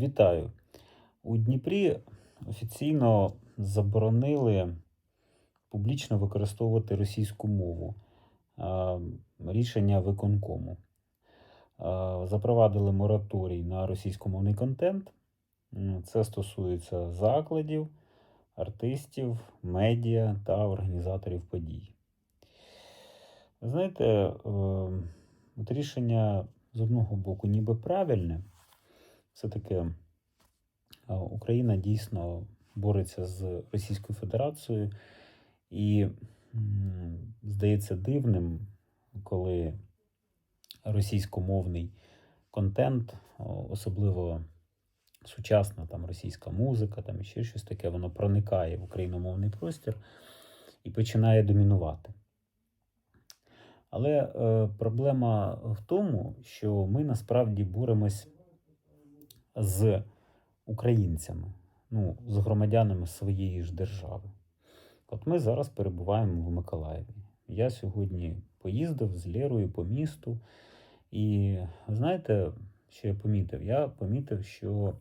Вітаю. У Дніпрі офіційно заборонили публічно використовувати російську мову. Рішення виконкому. Запровадили мораторій на російськомовний контент. Це стосується закладів, артистів, медіа та організаторів подій. Знаєте, е, от рішення з одного боку ніби правильне. Все-таки е, Україна дійсно бореться з Російською Федерацією, і здається дивним, коли російськомовний контент, особливо сучасна там російська музика, там ще щось таке, воно проникає в україномовний простір і починає домінувати. Але е, проблема в тому, що ми насправді боремось з українцями, ну, з громадянами своєї ж держави. От ми зараз перебуваємо в Миколаєві. Я сьогодні поїздив з Лєрою по місту, і знаєте, що я помітив? Я помітив, що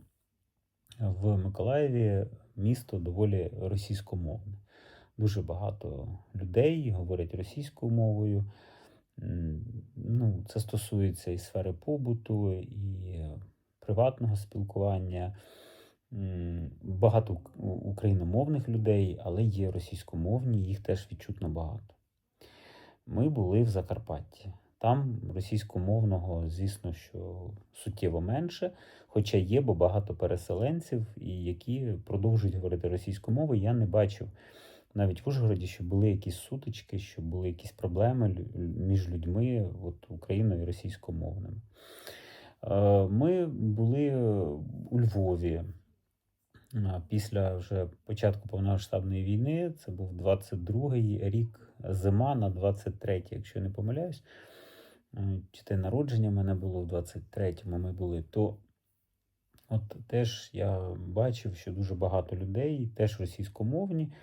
в Миколаєві місто доволі російськомовне. Дуже багато людей говорять російською мовою. Ну, це стосується і сфери побуту, і приватного спілкування. Багато україномовних людей, але є російськомовні, їх теж відчутно багато. Ми були в Закарпатті. Там російськомовного, звісно, що суттєво менше, хоча є, бо багато переселенців, і які продовжують говорити російською мовою. Я не бачив навіть в Ужгороді, що були якісь сутички, що були якісь проблеми між людьми, от Україною і російськомовними. Е, Ми були у Львові е, після вже початку повномасштабної війни. Це був 22-й рік, зима на 23-й, якщо не помиляюсь. Е, Чи те народження мене було в 23-му, ми були, то от теж я бачив, що дуже багато людей, теж російськомовні,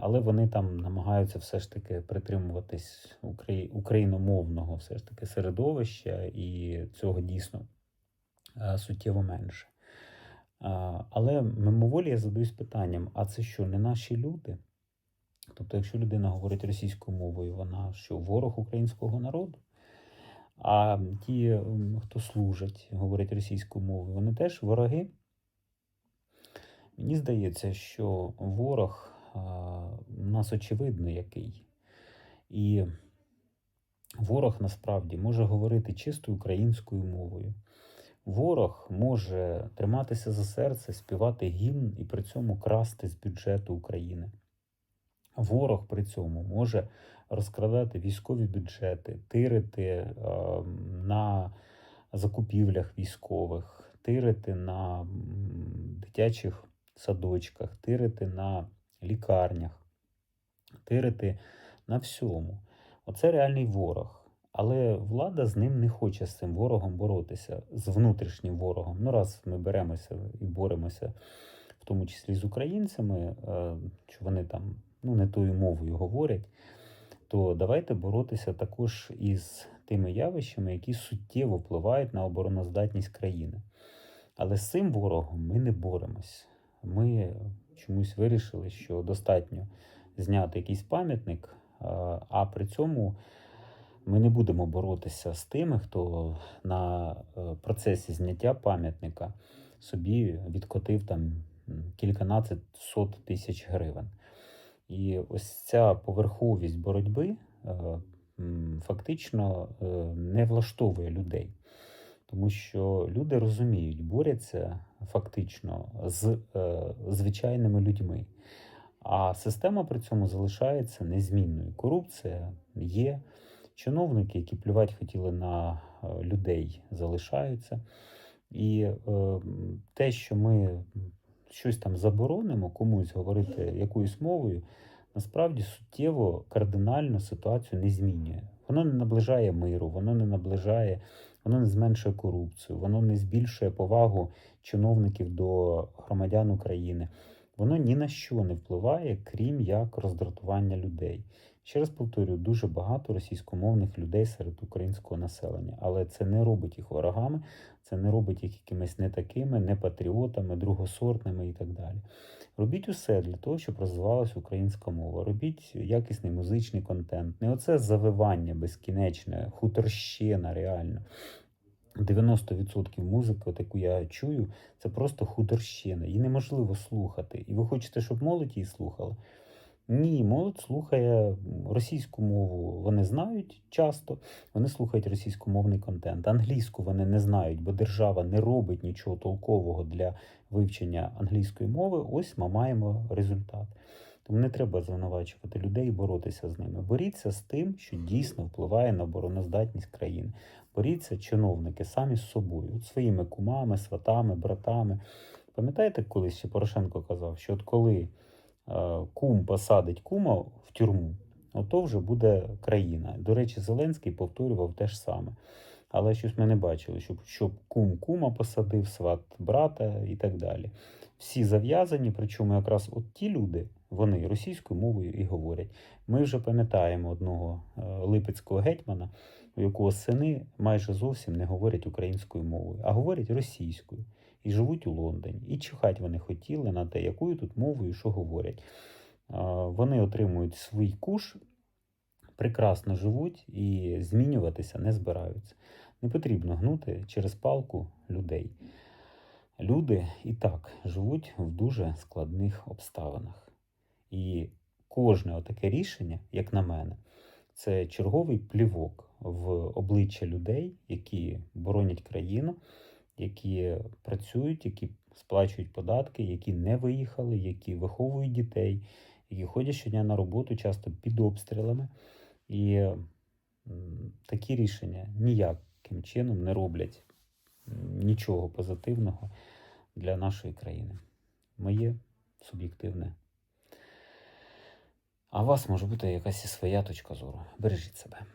але вони там намагаються все ж таки притримуватись украї- україномовного все ж таки середовища, і цього дійсно е, суттєво менше. Але мимоволі я задаюсь питанням: а це що, не наші люди? Тобто, якщо людина говорить російською мовою, вона що, ворог українського народу? А ті, хто служать, говорять російською мовою, вони теж вороги. Мені здається, що ворог нас очевидно який. І ворог насправді може говорити чисто українською мовою. Ворог може триматися за серце, співати гімн і при цьому красти з бюджету України. Ворог при цьому може розкрадати військові бюджети, тирити на закупівлях військових, тирити на дитячих садочках, тирити на лікарнях, тирити на всьому. Оце реальний ворог. Але влада з ним не хоче з цим ворогом боротися, з внутрішнім ворогом. Ну, раз ми беремося і боремося, в тому числі з українцями, е, що вони там ну, не тою мовою говорять, то давайте боротися також із тими явищами, які суттєво впливають на обороноздатність країни. Але з цим ворогом ми не боремось. Ми чомусь вирішили, що достатньо зняти якийсь пам'ятник, а при цьому ми не будемо боротися з тими, хто на е, процесі зняття пам'ятника собі відкотив там кільканадцять сот тисяч гривень. І ось ця поверховість боротьби е, фактично е, не влаштовує людей. Тому що люди розуміють, борються фактично з е, звичайними людьми. А система при цьому залишається незмінною. Корупція є, чиновники, які плювати хотіли на е, людей, залишаються. І е, те, що ми щось там заборонимо комусь говорити якоюсь мовою, насправді суттєво кардинально ситуацію не змінює. Воно не наближає миру, воно не наближає, воно не зменшує корупцію, воно не збільшує повагу чиновників до громадян України. Воно ні на що не впливає, крім як роздратування людей. Ще раз повторюю, дуже багато російськомовних людей серед українського населення, але це не робить їх ворогами, це не робить їх якимись не такими, не патріотами, другосортними і так далі. Робіть усе для того, щоб розвивалася українська мова. Робіть якісний музичний контент. Не оце завивання безкінечне, хуторщина реально. 90% музики, от яку я чую, це просто хуторщина. Її неможливо слухати. І ви хочете, щоб молодь її слухала? Ні, молодь слухає російську мову. Вони знають часто, вони слухають російськомовний контент. Англійську вони не знають, бо держава не робить нічого толкового для вивчення англійської мови. Ось ми маємо результат. Тому не треба звинувачувати людей і боротися з ними. Боріться з тим, що дійсно впливає на обороноздатність країни. Боріться чиновники самі з собою, своїми кумами, сватами, братами. Пам'ятаєте, колись ще Порошенко казав, що от коли кум посадить кума в тюрму, ото вже буде країна. До речі, Зеленський повторював те ж саме. Але щось ми не бачили, щоб, щоб кум кума посадив, сват брата і так далі. Всі зав'язані, причому якраз от ті люди, вони російською мовою і говорять. Ми вже пам'ятаємо одного е, липецького гетьмана, у якого сини майже зовсім не говорять українською мовою, а говорять російською і живуть у Лондоні. І чихать вони хотіли на те, якою тут мовою що говорять. Вони отримують свій куш, прекрасно живуть і змінюватися не збираються. Не потрібно гнути через палку людей. Люди і так живуть в дуже складних обставинах. І кожне отаке рішення, як на мене, це черговий плівок в обличчя людей, які боронять країну, які працюють, які сплачують податки, які не виїхали, які виховують дітей, які ходять щодня на роботу, часто під обстрілами. І такі рішення ніяким чином не роблять нічого позитивного для нашої країни. Моє суб'єктивне. А у вас може бути якась своя точка зору. Бережіть себе.